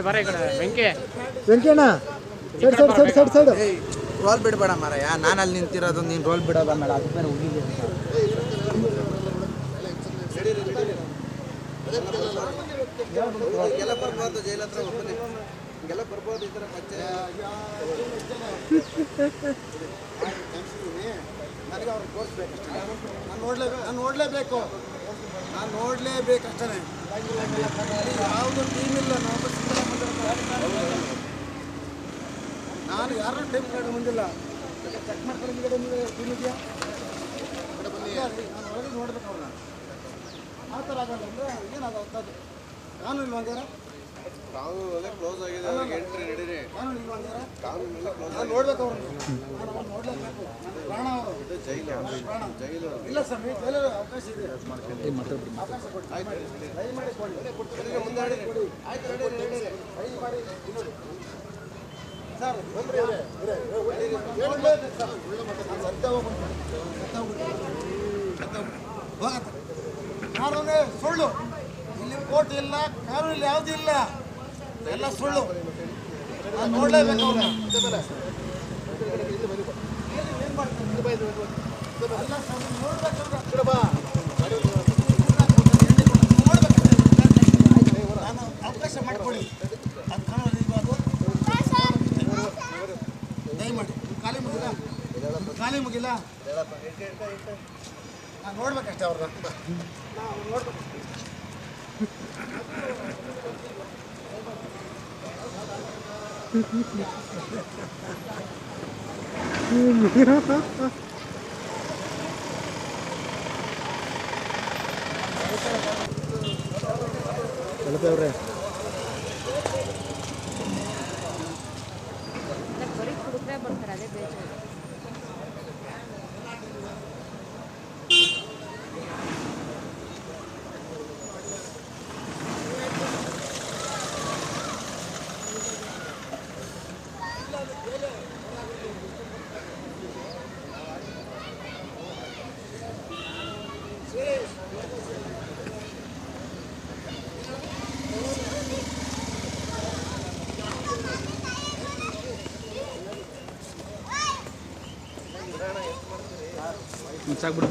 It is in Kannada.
ಬರ ಈ ಕಡೆ ಬೆಂಕಿ Venkanna side side side side side. Roll ಬಿಡಬೇಡ ಮಾರಯ್ಯ ನಾನು ಅಲ್ಲಿ ನಿಂತಿರೋದು ನೀನು ರೋಲ್ ಬಿಡೋದ ಮೇಡ ಅದು ಮೇಲೆ ಹುಡುಗಿ ಎಲ್ಲ ಬರ್ಬೋದು ಜೈಲ್ ಹತ್ರ ಒಬ್ಬನೇ ಹಿಂಗೆಲ್ಲ ಬರ್ಬೋದು ಈ ಥರ ನನಗೆ ಅವ್ರಿಗೆ ತೋರಿಸ್ಬೇಕಷ್ಟೇ ನಾನು ನೋಡ್ಲೇಬೇಕು. ನಾನು ನೋಡಲೇಬೇಕು ನಾನು ನೋಡಲೇಬೇಕಷ್ಟೇ ಯಾವುದು ಟೀಮ್ ಇಲ್ಲ ನಾವು ನಾನು ಯಾರು ಟೈಮ್ ಕಾರ್ಡ್ ಬಂದಿಲ್ಲ. ಚೆಕ್ ಮಾಡ್ಕೊಂಡು ಹಿಂದ್ಗಡೆ ಟೀಮ್ ಇದೆಯಾ? ನಾನು ಒಳಗೆ ನೋಡ್ಬೇಕು ಅವ್ರನ್ನ. ಆ ಥರ ಆಗಲ್ಲ ಅಂದರೆ ಏನಾಗುತ್ತೆ ಕಾನೂನು ಇಲ್ಲ ಅದೇ ಕ್ಲೋಸ್ ಆಗಿದೆ. ಎಂಟ್ರಿ ನಡೀರಿ ಕಾನೂನು ಇಲ್ಲ ನಾನು ನೋಡ್ಬೇಕು ಅವ್ರನ್ನ. ನಾನು ನೋಡಲೇಬೇಕು. ನನ್ನ ಪ್ರಾಣ ಅವರು. ಪ್ರಾಣ. ಇಲ್ಲ ಸರ್ ನೀವು ಜೈಲಲ್ಲಿ ಅವಕಾಶ ಇದೆ. ಅವಕಾಶ ಕೊಡಿ. ದಯಮಾಡಿ ಕೊಡಿ. ಮುಂದಾಡಿ ಕೊಡಿ ದಯಮಾಡಿ ಕಾನೂನೇ ಸುಳ್ಳು ಇಲ್ಲಿ ಕೋರ್ಟ್ ಇಲ್ಲ ಕಾನೂನು ಇಲ್ಲಿ ಯಾವುದೂ ಇಲ್ಲ ಎಲ್ಲ ಸುಳ್ಳು ನಾನು ನೋಡಲೇಬೇಕು ಅವ್ರನ್ನ ಏನ್ ಮಾಡ್ತಾರೆ? ಅಲ್ಲ ಸರ್, ನೀವು ನೋಡ್ಬೇಕಂದ್ರೆ ನಾನು ಅವಕಾಶ ಮಾಡಿಕೊಡಿ ಅದು ಕಾನೂನು ಇರ್ಬಾರ್ದು. ದಯಮಾಡಿ ನಿಮ್ ಖಾಲಿ ಮುಗಿಲ್ಲ ಖಾಲಿ ಮುಗಿಲ್ಲ? ನಾನು ನೋಡ್ಬೇಕಷ್ಟೇ ಅವ್ರನ್ನ. ನಾವು ನೋಡ್ಬೇಕು ತಲುಪವ್ರೆ ಮುಚ್ಚಾಕ್ಬಿಡು